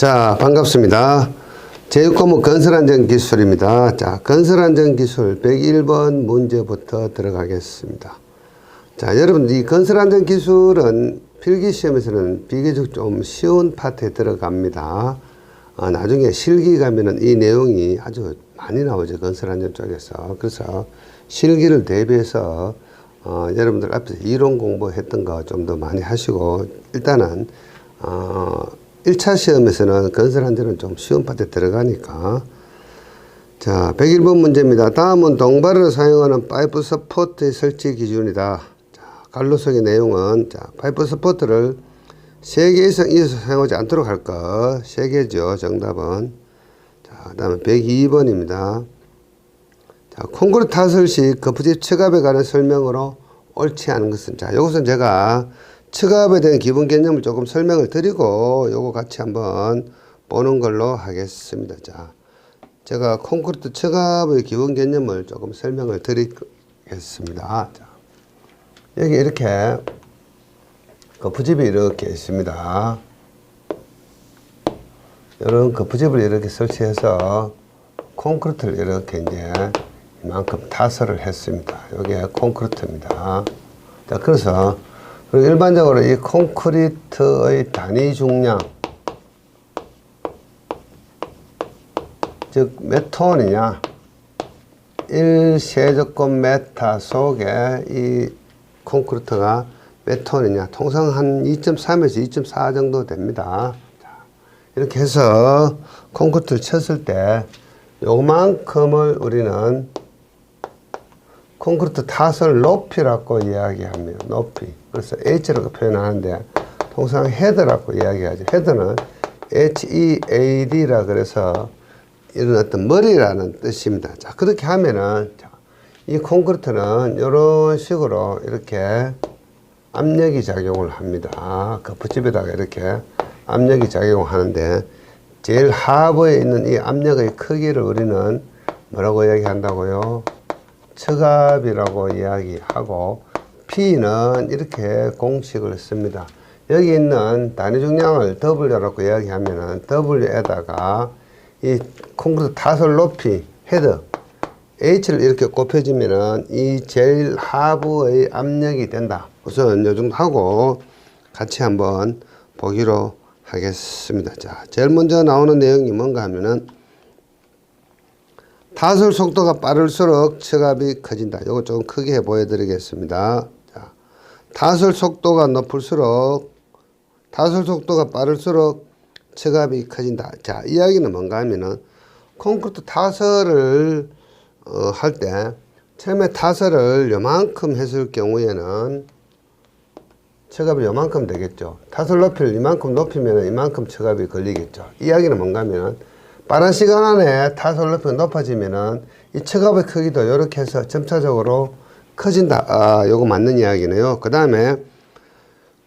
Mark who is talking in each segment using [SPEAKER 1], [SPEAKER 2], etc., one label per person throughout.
[SPEAKER 1] 자, 반갑습니다. 제6과목 건설안전기술입니다. 자, 건설안전기술 101번 문제부터 들어가겠습니다. 자, 여러분, 이 건설안전기술은 필기시험에서는 비교적 좀 쉬운 파트에 들어갑니다. 아, 나중에 실기 가면은 이 내용이 아주 많이 나오죠. 건설안전 쪽에서. 그래서 실기를 대비해서 어, 여러분들 앞에서 이론 공부했던 거 좀 더 많이 하시고 일단은 어, 1차 시험에서는 건설안전은 좀 쉬운 파트에 들어가니까 자, 101번 문제입니다. 다음은 동발을 사용하는 파이프 서포트의 설치 기준이다. 자, 갈로석의 내용은 자, 파이프 서포트를 3개 이상 이어서 사용하지 않도록 할 것. 3개죠. 정답은. 자, 다음에 102번입니다. 자, 콘크리트 타설 시 거푸집 처갑에 관한 설명으로 옳지 않은 것은 자, 이것은 제가 처갑에 대한 기본 개념을 조금 설명을 드리고 요거 같이 한번 보는 걸로 하겠습니다. 자, 제가 콘크리트 처갑의 기본 개념을 조금 설명을 드리겠습니다. 자, 여기 이렇게 거푸집이 이렇게 있습니다. 이런 거푸집을 이렇게 설치해서 콘크리트를 이렇게 이제 이만큼 타설을 했습니다. 여기에 콘크리트입니다. 자, 그래서 그리고 일반적으로 이 콘크리트의 단위 중량 즉 몇 톤이냐? 1세제곱미터 속에 이 콘크리트가 몇 톤이냐? 통상 한 2.3에서 2.4 정도 됩니다. 자, 이렇게 해서 콘크리트를 쳤을 때 요만큼을 우리는 콘크리트 타설 높이라고 이야기합니다. 높이 그래서 H라고 표현하는데 통상 헤드라고 이야기하죠 헤드는 HEAD라 그래서 이런 어떤 머리라는 뜻입니다. 자, 그렇게 하면은, 자, 이 콘크리트는 이런 식으로 이렇게 압력이 작용을 합니다. 그 부집에다가 이렇게 압력이 작용하는데, 제일 하부에 있는 이 압력의 크기를 우리는 뭐라고 이야기한다고요? 처갑이라고 이야기하고, P는 이렇게 공식을 씁니다. 여기 있는 단위 중량을 W라고 이야기하면은 W에다가 이 콘크리트 타설 높이 헤드 H를 이렇게 곱해주면은 이 제일 하부의 압력이 된다. 우선 요 정도 하고 같이 한번 보기로 하겠습니다. 자, 제일 먼저 나오는 내용이 뭔가 하면은 타설 속도가 빠를수록 처갑이 커진다. 요거 조금 크게 보여드리겠습니다. 자, 타설 속도가 높을수록 타설 속도가 빠를수록 처갑이 커진다. 자, 이야기는 뭔가 하면은 콘크리트 타설을 어, 할 때 처음에 타설을 요만큼 했을 경우에는 처갑이 요만큼 되겠죠. 타설 높이를 이만큼 높이면 이만큼 처갑이 걸리겠죠. 이야기는 뭔가 하면은 빠른 시간 안에 타설 높이가 높아지면은 이 처갑의 크기도 이렇게 해서 점차적으로 커진다. 아, 요거 맞는 이야기네요. 그 다음에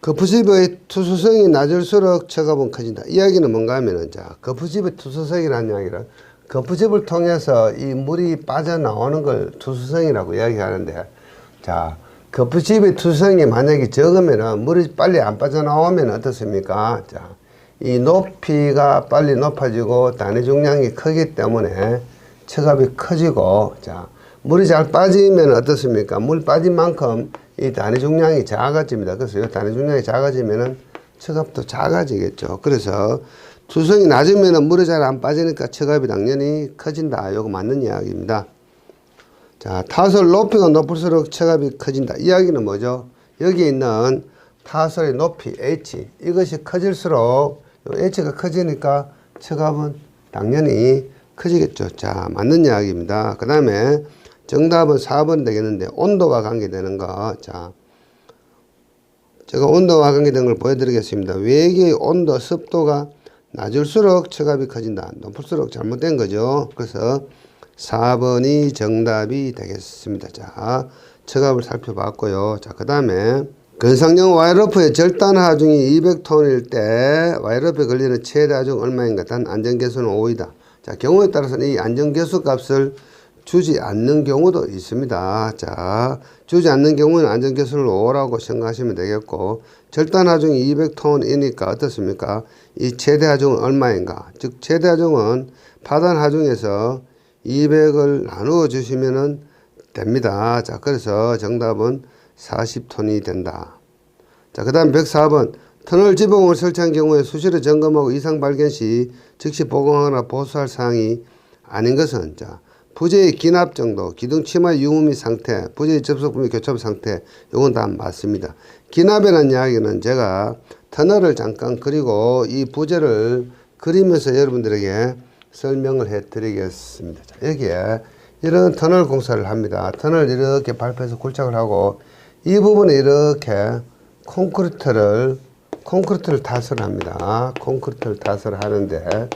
[SPEAKER 1] 거푸집의 투수성이 낮을수록 처갑은 커진다. 이야기는 뭔가 하면은, 자, 거푸집의 투수성이라는 이야기는 거푸집을 통해서 이 물이 빠져나오는 걸 투수성이라고 이야기하는데, 자, 거푸집의 투수성이 만약에 적으면은 물이 빨리 안 빠져나오면 어떻습니까? 자, 이 높이가 빨리 높아지고 단위 중량이 크기 때문에 처갑이 커지고, 자, 물이 잘 빠지면 어떻습니까? 물 빠진 만큼 이 단위 중량이 작아집니다. 그래서 이 단위 중량이 작아지면은 처갑도 작아지겠죠. 그래서 투성이 낮으면은 물이 잘 안 빠지니까 처갑이 당연히 커진다. 요거 맞는 이야기입니다. 자, 타설 높이가 높을수록 처갑이 커진다. 이야기는 뭐죠? 여기 있는 타설의 높이 H 이것이 커질수록 요 H가 커지니까 처갑은 당연히 커지겠죠. 자, 맞는 이야기입니다. 그 다음에 정답은 4번 되겠는데 온도와 관계되는 거. 자, 제가 온도와 관계되는 걸 보여드리겠습니다. 외계의 온도, 습도가 낮을수록 처갑이 커진다. 높을수록 잘못된 거죠. 그래서 4번이 정답이 되겠습니다. 자, 처갑을 살펴봤고요. 자, 그 다음에 건상용 와이러프의 절단 하중이 200톤일 때 와이러프에 걸리는 최대 하중 얼마인가? 단 안전계수는 5이다. 자, 경우에 따라서는 이 안전계수 값을 주지 않는 경우도 있습니다. 자, 주지 않는 경우는 안전계수를 5라고 생각하시면 되겠고, 절단 하중이 200톤이니까 어떻습니까? 이 최대 하중은 얼마인가? 즉, 최대 하중은 파단 하중에서 200을 나누어 주시면은 됩니다. 자, 그래서 정답은 40톤이 된다. 자, 그 다음 104번. 터널 지붕을 설치한 경우에 수시로 점검하고 이상 발견 시 즉시 보강하거나 보수할 사항이 아닌 것은 자, 부재의 기납 정도, 기둥 치마 유무 및 상태, 부재의 접속 부미 교첩 상태, 요건 다 맞습니다. 기납이라는 이야기는 제가 터널을 잠깐 그리고 이 부재를 그리면서 여러분들에게 설명을 해 드리겠습니다. 자, 여기에 이런 터널 공사를 합니다. 터널 이렇게 발표해서 굴착을 하고 이 부분에 이렇게 콘크리트를 콘크리트를 타설 합니다. 콘크리트를 타설 하는데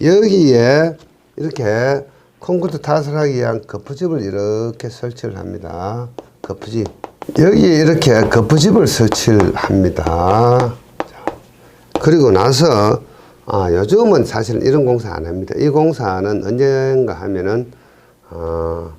[SPEAKER 1] 여기에 이렇게 콘크리트 타설 하기 위한 거푸집을 이렇게 설치를 합니다. 거푸집. 여기에 이렇게 거푸집을 설치를 합니다. 자, 그리고 나서 아, 요즘은 사실은 이런 공사 안 합니다. 이 공사는 언젠가 하면은 어,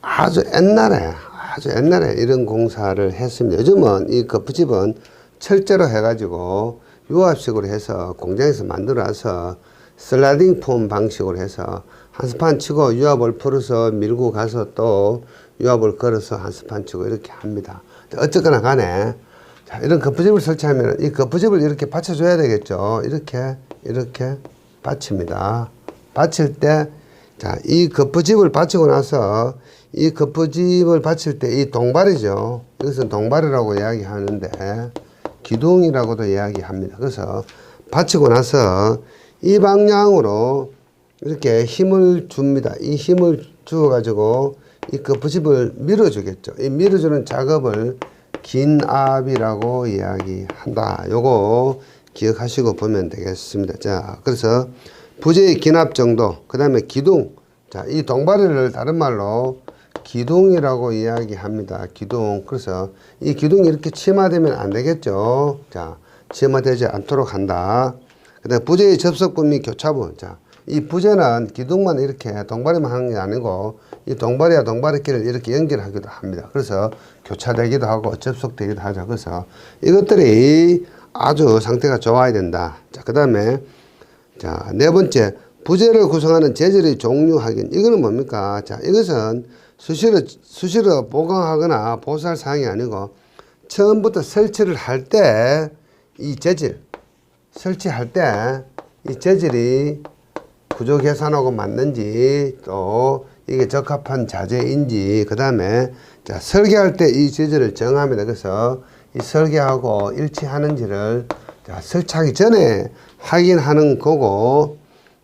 [SPEAKER 1] 아주 옛날에 아주 옛날에 이런 공사를 했습니다. 요즘은 이 거푸집은 철제로 해가지고 유압식으로 해서 공장에서 만들어서 슬라이딩 폼 방식으로 해서 한 스판 치고 유압을 풀어서 밀고 가서 또 유압을 걸어서 한 스판 치고 이렇게 합니다. 어쨌거나 간에 자, 이런 거푸집을 설치하면 이 거푸집을 이렇게 받쳐줘야 되겠죠. 이렇게 이렇게 받칩니다. 받칠 때 자, 이 거푸집을 받치고 나서 이 거푸집을 받칠 때 이 동발이죠. 이것은 동발이라고 이야기하는데 기둥이라고도 이야기합니다. 그래서 받치고 나서 이 방향으로 이렇게 힘을 줍니다. 이 힘을 주어 가지고 이 거푸집을 밀어주겠죠. 이 밀어주는 작업을 긴 압이라고 이야기한다. 요거 기억하시고 보면 되겠습니다. 자, 그래서 부재의 긴압 정도, 그 다음에 기둥. 자, 이 동바리를 다른 말로 기둥이라고 이야기합니다. 기둥. 그래서 이 기둥이 이렇게 치마되면 안 되겠죠. 자, 치마되지 않도록 한다. 그 다음에 부재의 접속부 및 교차부. 자, 이 부재는 기둥만 이렇게 동바리만 하는 게 아니고 이 동바리와 동바리끼를 이렇게 연결하기도 합니다. 그래서 교차되기도 하고 접속되기도 하죠. 그래서 이것들이 아주 상태가 좋아야 된다. 자, 그 다음에 자, 네 번째, 부재를 구성하는 재질의 종류 확인. 이거는 뭡니까? 자, 이것은 수시로, 수시로 보강하거나 보수할 사항이 아니고, 처음부터 설치를 할 때, 이 재질, 설치할 때, 이 재질이 구조 계산하고 맞는지, 또, 이게 적합한 자재인지, 그 다음에, 자, 설계할 때 이 재질을 정합니다. 그래서, 이 설계하고 일치하는지를, 자, 설치하기 전에 확인하는 거고,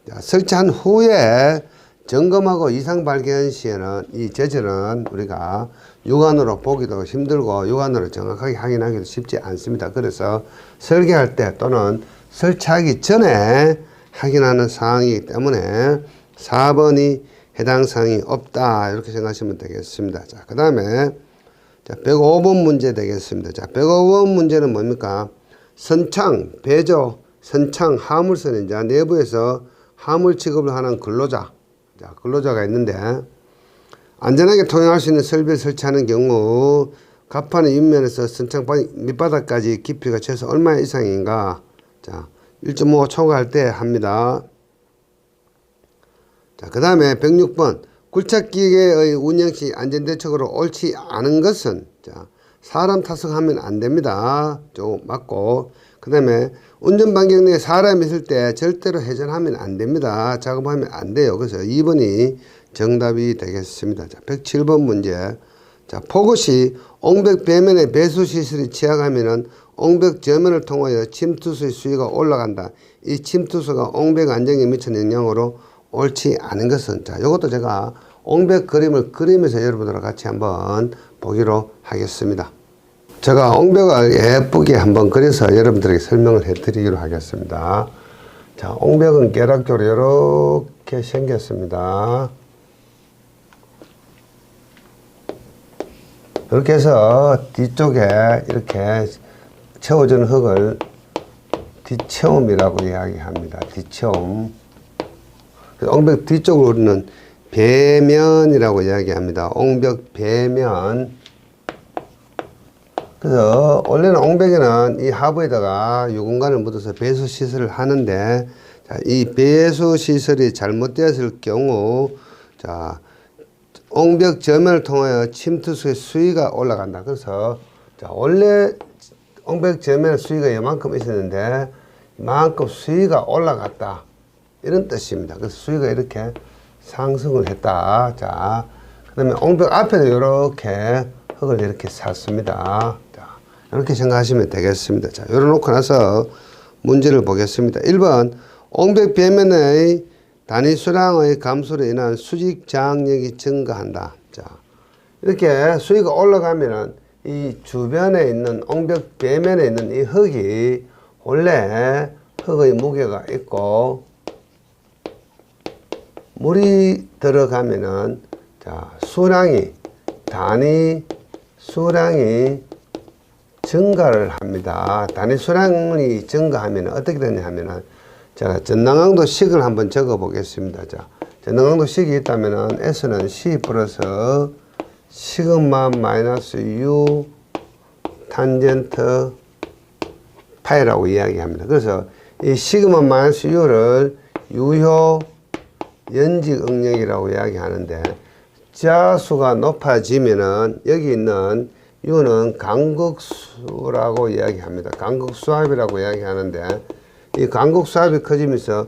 [SPEAKER 1] 자, 설치한 후에 점검하고 이상 발견 시에는 이 재질은 우리가 육안으로 보기도 힘들고 육안으로 정확하게 확인하기도 쉽지 않습니다. 그래서 설계할 때 또는 설치하기 전에 확인하는 사항이기 때문에 4번이 해당 사항이 없다. 이렇게 생각하시면 되겠습니다. 자, 그 다음에 자, 105번 문제 되겠습니다. 자, 105번 문제는 뭡니까? 선창, 배조, 선창, 화물선은 이제 내부에서 화물 취급을 하는 근로자, 자, 근로자가 있는데, 안전하게 통행할 수 있는 설비를 설치하는 경우, 갑판의 윗면에서 선창 밑바닥까지 깊이가 최소 얼마 이상인가? 자, 1.5 초과할 때 합니다. 자, 그 다음에 106번. 굴착기계의 운영 시 안전대책으로 옳지 않은 것은, 자, 사람 탑승하면 안 됩니다. 좀 맞고. 그 다음에 운전 반경 내에 사람이 있을 때 절대로 회전하면 안 됩니다. 작업하면 안 돼요. 그래서 2번이 정답이 되겠습니다. 자, 107번 문제. 자, 폭우시 옹벽 배면에 배수 시설이 취약하면은 옹벽 저면을 통하여 침투수의 수위가 올라간다. 이 침투수가 옹벽 안정에 미치는 영향으로 옳지 않은 것은 자, 이것도 제가 옹벽 그림을 그리면서 여러분들과 같이 한번 보기로 하겠습니다. 제가 옹벽을 예쁘게 한번 그려서 여러분들에게 설명을 해드리기로 하겠습니다. 자, 옹벽은 계락적으로 이렇게 생겼습니다. 이렇게 해서 뒤쪽에 이렇게 채워주는 흙을 뒤채움이라고 이야기합니다. 뒤채움. 옹벽 뒤쪽으로 우리는 배면이라고 이야기합니다. 옹벽 배면. 그래서 원래는 옹벽에는 이 하부에다가 유공간을 묻어서 배수 시설을 하는데 자, 이 배수 시설이 잘못되었을 경우 자 옹벽 저면을 통하여 침투수의 수위가 올라간다. 그래서 자 원래 옹벽 저면 수위가 이만큼 있었는데 이만큼 수위가 올라갔다. 이런 뜻입니다. 그래서 수위가 이렇게 상승을 했다. 자, 그 다음에 옹벽 앞에도 이렇게 흙을 이렇게 샀습니다. 자, 이렇게 생각하시면 되겠습니다. 자, 열어놓고 나서 문제를 보겠습니다. 1번, 옹벽 벽면의 단위 수량의 감소로 인한 수직 장력이 증가한다. 자, 이렇게 수위가 올라가면은 이 주변에 있는 옹벽 벽면에 있는 이 흙이 원래 흙의 무게가 있고 물이 들어가면은 자 수량이 단위 수량이 증가를 합니다. 단위 수량이 증가하면 어떻게 되냐 하면은 제가 전당강도 식을 한번 적어 보겠습니다. 자 전당강도 식이 있다면은 S는 C 플러스 시그마 마이너스 U 탄젠트 파이라고 이야기합니다. 그래서 이 시그마 마이너스 U를 유효 연직 응력이라고 이야기하는데 자수가 높아지면은 여기 있는 U는 간극수라고 이야기합니다. 간극수압이라고 이야기하는데 이 간극수압이 커지면서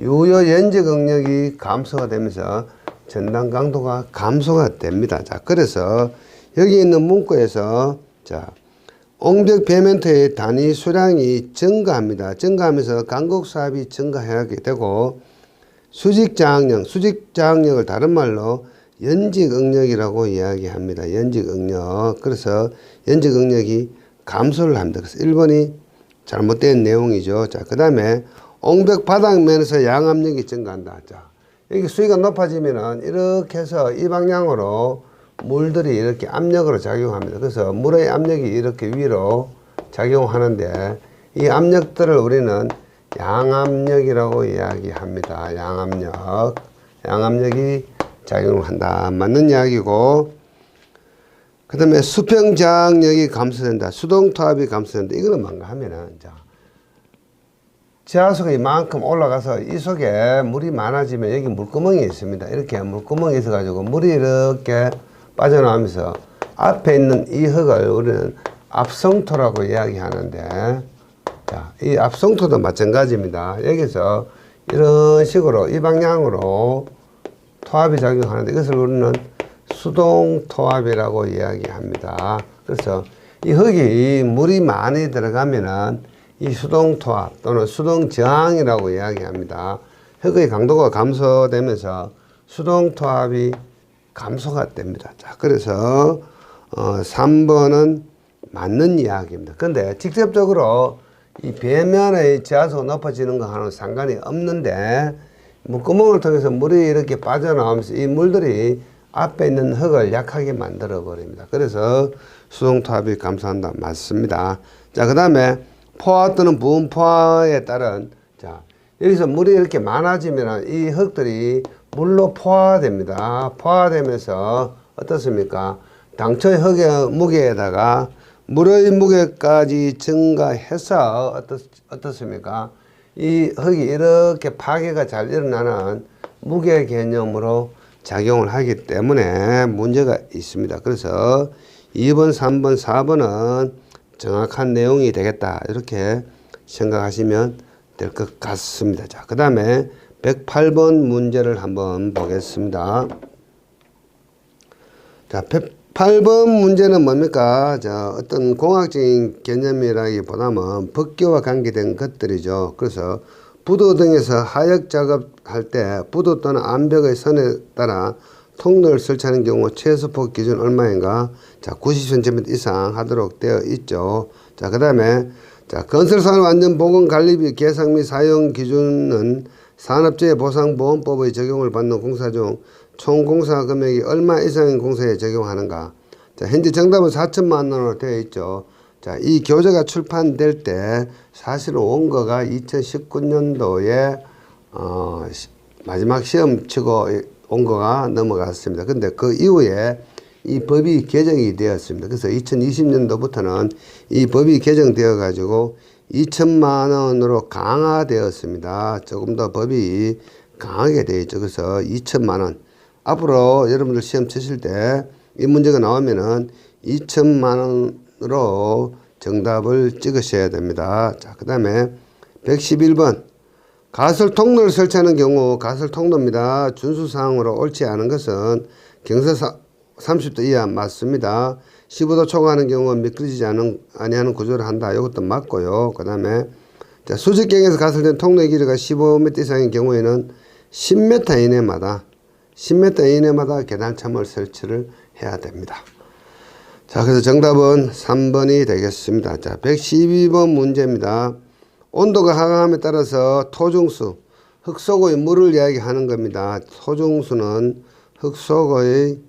[SPEAKER 1] 유효 연직 응력이 감소가 되면서 전단 강도가 감소가 됩니다. 자, 그래서 여기 있는 문구에서 자, 옹벽 배면토의 단위 수량이 증가합니다. 증가하면서 간극수압이 증가하게 되고 수직 장력, 수직 장력을 다른 말로 연직 응력이라고 이야기합니다. 연직 응력. 그래서 연직 응력이 감소를 합니다. 그래서 1번이 잘못된 내용이죠. 자, 그 다음에 옹벽 바닥면에서 양압력이 증가한다. 자, 여기 수위가 높아지면은 이렇게 해서 이 방향으로 물들이 이렇게 압력으로 작용합니다. 그래서 물의 압력이 이렇게 위로 작용하는데 이 압력들을 우리는 양압력이라고 이야기합니다. 양압력. 양압력이 작용을 한다. 맞는 이야기고. 그 다음에 수평장력이 감소된다. 수동투압이 감소된다. 이거는 뭔가 하면은, 자. 지하수가 이만큼 올라가서 이 속에 물이 많아지면 여기 물구멍이 있습니다. 이렇게 물구멍이 있어가지고 물이 이렇게 빠져나오면서 앞에 있는 이 흙을 우리는 압성토라고 이야기하는데 자, 이 압성토도 마찬가지입니다. 여기서 이런 식으로 이 방향으로 토압이 작용하는데 이것을 우리는 수동 토압이라고 이야기합니다. 그래서 이 흙이 물이 많이 들어가면은 이 수동 토압 또는 수동 저항이라고 이야기합니다. 흙의 강도가 감소되면서 수동 토압이 감소가 됩니다. 자, 그래서 어, 3번은 맞는 이야기입니다. 근데 직접적으로 이 배면의 지하수가 높아지는 거하고는 상관이 없는데 물구멍을 통해서 물이 이렇게 빠져나오면서 이 물들이 앞에 있는 흙을 약하게 만들어 버립니다. 그래서 수동탑이 감소한다. 맞습니다. 자, 그 다음에 포화 또는 부은 포화에 따른 자, 여기서 물이 이렇게 많아지면 이 흙들이 물로 포화됩니다. 포화되면서 어떻습니까? 당초의 흙의 무게에다가 물의 무게까지 증가해서 어떻, 어떻습니까? 이 흙이 이렇게 파괴가 잘 일어나는 무게 개념으로 작용을 하기 때문에 문제가 있습니다. 그래서 2번, 3번, 4번은 정확한 내용이 되겠다. 이렇게 생각하시면 될 것 같습니다. 자, 그 다음에 108번 문제를 한번 보겠습니다. 자, 108번 문제는 뭡니까? 자, 어떤 공학적인 개념이라기보다는 법규와 관계된 것들이죠. 그래서 부도 등에서 하역 작업할 때 부도 또는 암벽의 선에 따라 통로를 설치하는 경우 최소폭 기준 얼마인가? 자, 90cm 이상 하도록 되어 있죠. 자, 그 다음에 자, 건설산 완전 보건 관리비 계상 및 사용 기준은 산업재해 보상보험법의 적용을 받는 공사 중 총 공사 금액이 얼마 이상인 공사에 적용하는가? 자, 현재 정답은 4천만 원으로 되어 있죠. 자, 이 교재가 출판될 때 사실 원고가 2019년도에 어, 시, 마지막 시험 치고 본거가 넘어갔습니다. 근데 그 이후에 이 법이 개정이 되었습니다. 그래서 2020년도부터는 이 법이 개정되어 가지고 2천만 원으로 강화되었습니다. 조금 더 법이 강하게 되어 있죠. 그래서 2천만 원. 앞으로 여러분들 시험 치실 때 이 문제가 나오면은 2천만 원으로 정답을 찍으셔야 됩니다. 자, 그 다음에 111번. 가설 통로를 설치하는 경우 가설 통로입니다. 준수사항으로 옳지 않은 것은 경사 30도 이하 맞습니다. 15도 초과하는 경우는 미끄러지지 않은, 아니하는 구조를 한다. 이것도 맞고요. 그 다음에 자, 수직경에서 가설된 통로의 길이가 15m 이상인 경우에는 10m 이내마다 10m 이내마다 계단참을 설치를 해야 됩니다. 자, 그래서 정답은 3번이 되겠습니다. 자, 112번 문제입니다. 온도가 하강함에 따라서 토중수, 흙속의 물을 이야기하는 겁니다. 토중수는 흙속의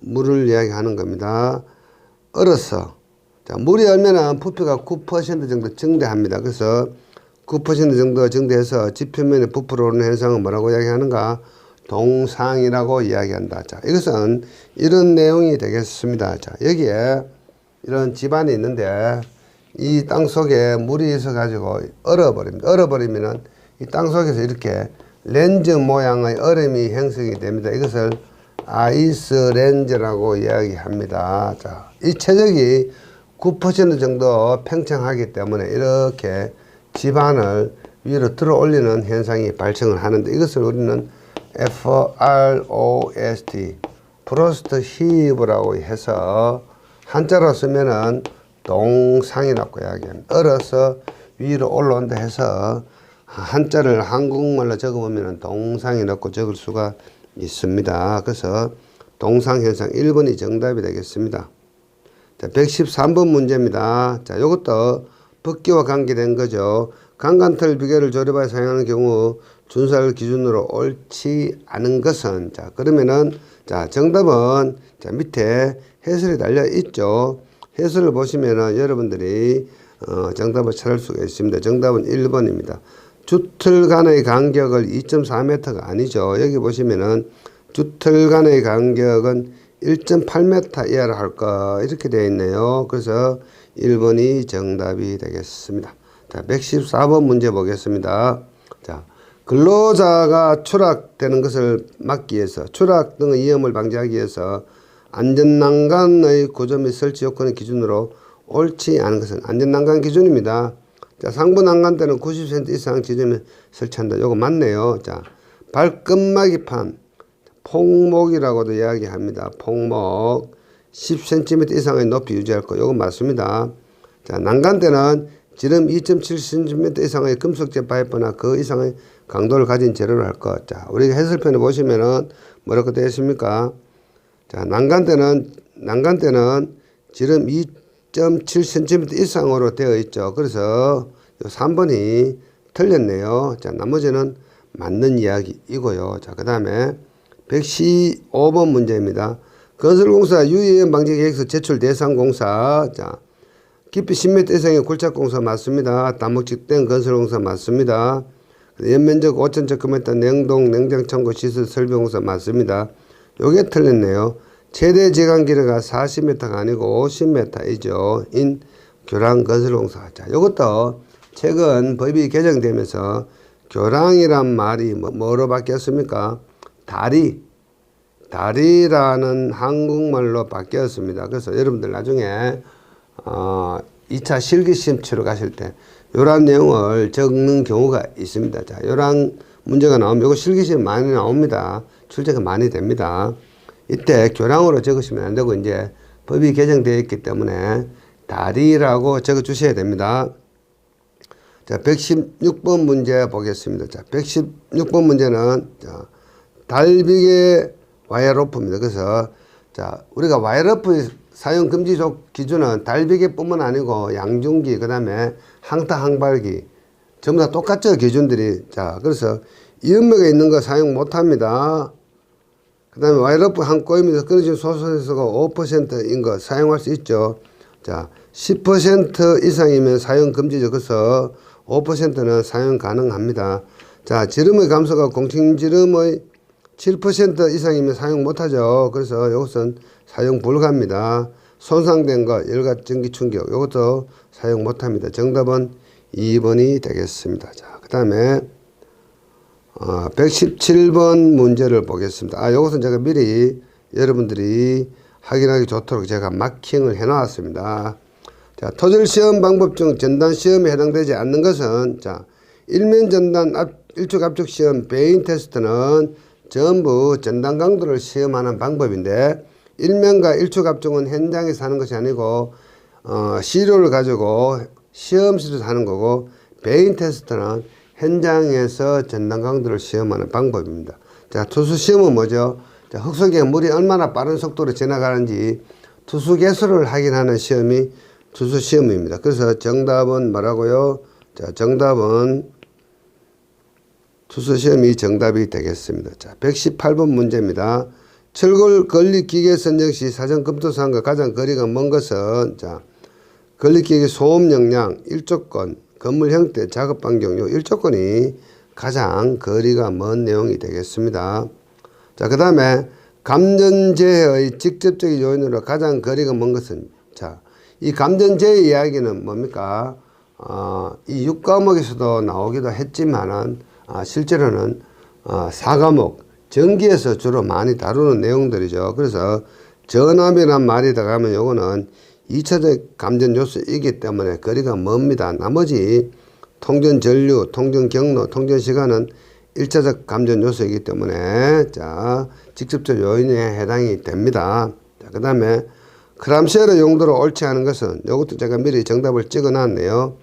[SPEAKER 1] 물을 이야기하는 겁니다. 얼어서 자, 물이 얼면은 부피가 9% 정도 증대합니다. 그래서 9% 정도 증대해서 지표면에 부풀어 오르는 현상은 뭐라고 이야기하는가? 동상이라고 이야기한다. 자, 이것은 이런 내용이 되겠습니다. 자, 여기에 이런 집안이 있는데 이 땅 속에 물이 있어 가지고 얼어버립니다. 얼어버리면은 이 땅 속에서 이렇게 렌즈 모양의 얼음이 형성이 됩니다. 이것을 아이스 렌즈라고 이야기합니다. 자, 이 최적이 9% 정도 팽창하기 때문에 이렇게 집안을 위로 들어 올리는 현상이 발생을 하는데 이것을 우리는 FROST 프로스트 히브라고 해서 한자로 쓰면은 동상이라고 이야기합니다. 얼어서 위로 올라온다 해서 한자를 한국말로 적어보면 동상이 넣고 적을 수가 있습니다. 그래서 동상현상 1번이 정답이 되겠습니다. 자, 113번 문제입니다. 자, 요것도 법규와 관계된 거죠. 강간틀 비계를 조립하여 사용하는 경우 준수할 기준으로 옳지 않은 것은 자, 그러면은 자, 정답은 자, 밑에 해설이 달려 있죠. 해설을 보시면은 여러분들이 어, 정답을 찾을 수가 있습니다. 정답은 1번입니다. 주틀 간의 간격을 2.4m가 아니죠. 여기 보시면은 주틀 간의 간격은 1.8m 이하로 할까 이렇게 되어 있네요. 그래서 1번이 정답이 되겠습니다. 자, 114번 문제 보겠습니다. 자, 근로자가 추락되는 것을 막기 위해서 추락 등의 위험을 방지하기 위해서 안전난간의 및 설치 요건의 기준으로 옳지 않은 것은 안전난간 기준입니다. 자, 상부 난간 때는 90cm 이상 지점에 설치한다. 요거 맞네요. 자, 발끝마기판 폭목이라고도 이야기합니다. 폭목 10cm 이상의 높이 유지할 거. 요거 맞습니다. 자, 난간 때는 지름 2.7cm 이상의 금속재 파이프나 그 이상의 강도를 가진 재료를 할 것. 자, 우리가 해설편에 보시면은 뭐라고 되어 있습니까? 자, 난간 때는, 난간 때는 지름 2.7cm 이상으로 되어 있죠. 그래서 요 3번이 틀렸네요. 자, 나머지는 맞는 이야기이고요. 자, 그 다음에 115번 문제입니다. 건설공사 유의원 방지 계획서 제출 대상 공사. 자, 깊이 10m 이상의 굴착 공사 맞습니다. 다목직된 건설공사 맞습니다. 연면적 5,000제곱미터 냉동 냉장 창고 시설 설비 공사 맞습니다. 요게 틀렸네요. 최대 제간 길이가 40m가 아니고 50m이죠. 인 교랑 건설공사. 자, 요것도 최근 법이 개정되면서 교랑이란 말이 뭐, 뭐로 바뀌었습니까? 다리. 다리라는 한국말로 바뀌었습니다. 그래서 여러분들 나중에 어, 2차 실기시험 치러 가실 때 요런 내용을 적는 경우가 있습니다. 자, 요런 문제가 나오면 이거 실기시험 많이 나옵니다. 출제가 많이 됩니다. 이때 교량으로 적으시면 안 되고 이제 법이 개정되어 있기 때문에 다리라고 적어 주셔야 됩니다. 자, 116번 문제 보겠습니다. 자, 116번 문제는 자, 달비계 와이어 로프입니다. 그래서 자, 우리가 와이어 로프 사용 금지 기준은 달비계뿐만 아니고 양중기 그다음에 항타 항발기 전부 다 똑같죠 기준들이. 자, 그래서 이음맥에 있는 거 사용 못 합니다. 그 다음에 와이러프 한 꼬임에서 끊어진 소선에서가 5%인 거 사용할 수 있죠. 자, 10% 이상이면 사용 금지죠. 그래서 5%는 사용 가능합니다. 자, 지름의 감소가 공칭지름의 7% 이상이면 사용 못하죠. 그래서 이것은 사용 불가입니다. 손상된 것, 열과 전기 충격, 이것도 사용 못합니다. 정답은 2번이 되겠습니다. 자, 그 다음에 어, 117번 문제를 보겠습니다. 아, 이것은 제가 미리 여러분들이 확인하기 좋도록 제가 마킹을 해 놨습니다. 자, 토질 시험 방법 중 전단 시험에 해당되지 않는 것은 자, 일면 전단 압, 일축 압축 시험 베인 테스트는 전부 전단 강도를 시험하는 방법인데 일면과 일축 압축은 현장에서 하는 것이 아니고 어, 시료를 가지고 시험실에서 하는 거고 베인 테스트는 현장에서 전단 강도를 시험하는 방법입니다. 자, 투수 시험은 뭐죠? 자, 흙 속에 물이 얼마나 빠른 속도로 지나가는지 투수 개수를 확인하는 시험이 투수 시험입니다. 그래서 정답은 뭐라고요? 자, 정답은 투수 시험이 정답이 되겠습니다. 자, 118번 문제입니다. 철골 건립 기계 선정 시 사전 검토 사항과 가장 거리가 먼 것은 자, 건립 기계 소음 용량, 일조건, 건물 형태, 작업 반경 요 일조건이 가장 거리가 먼 내용이 되겠습니다. 자, 그 다음에 감전재해의 직접적인 요인으로 가장 거리가 먼 것은 자, 이 감전재해 이야기는 뭡니까? 어, 이 6과목에서도 나오기도 했지만은 아, 실제로는 어, 4과목 전기에서 주로 많이 다루는 내용들이죠. 그래서 전압이란 말이 들어가면 요거는 2차적 감전 요소이기 때문에 거리가 멉니다. 나머지 통전 전류, 통전 경로, 통전 시간은 1차적 감전 요소이기 때문에 자, 직접적 요인에 해당이 됩니다. 자, 그다음에 크람쉘의 용도로 옳지 않은 것은 이것도 제가 미리 정답을 찍어 놨네요.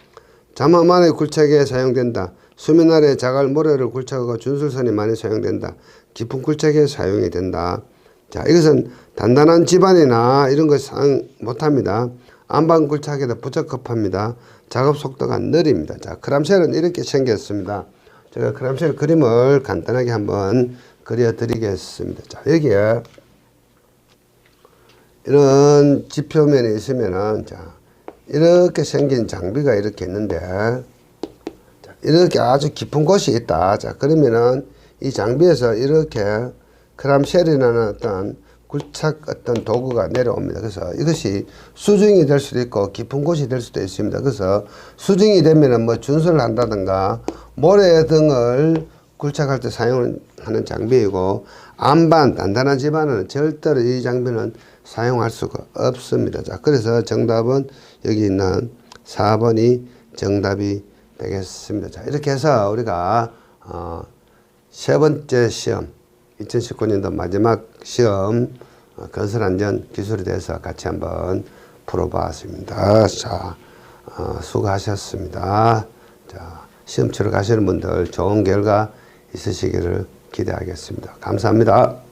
[SPEAKER 1] 자막 안에 굴착에 사용된다. 수면 아래 자갈 모래를 굴착하고 준술선이 많이 사용된다. 깊은 굴착에 사용이 된다. 자, 이것은 단단한 집안이나 이런 거 사용 못합니다. 안방 굴착에다 부적합합니다. 작업 속도가 느립니다. 자, 크람쉘은 이렇게 생겼습니다. 제가 크람쉘 그림을 간단하게 한번 그려드리겠습니다. 자, 여기에 이런 지표면에 있으면은 자, 이렇게 생긴 장비가 이렇게 있는데 자, 이렇게 아주 깊은 곳이 있다. 자, 그러면은 이 장비에서 이렇게 크람쉘이라는 어떤 굴착 어떤 도구가 내려옵니다. 그래서 이것이 수중이 될 수도 있고 깊은 곳이 될 수도 있습니다. 그래서 수중이 되면은 뭐 준수를 한다든가 모래 등을 굴착할 때 사용하는 장비이고 안반 단단한 집안은 절대로 이 장비는 사용할 수가 없습니다. 자, 그래서 정답은 여기 있는 4번이 정답이 되겠습니다. 자, 이렇게 해서 우리가 어, 세 번째 시험 2019년도 마지막 시험 어, 건설안전 기술에 대해서 같이 한번 풀어봤습니다. 자, 어, 수고하셨습니다. 자, 시험 치러 가시는 분들 좋은 결과 있으시기를 기대하겠습니다. 감사합니다.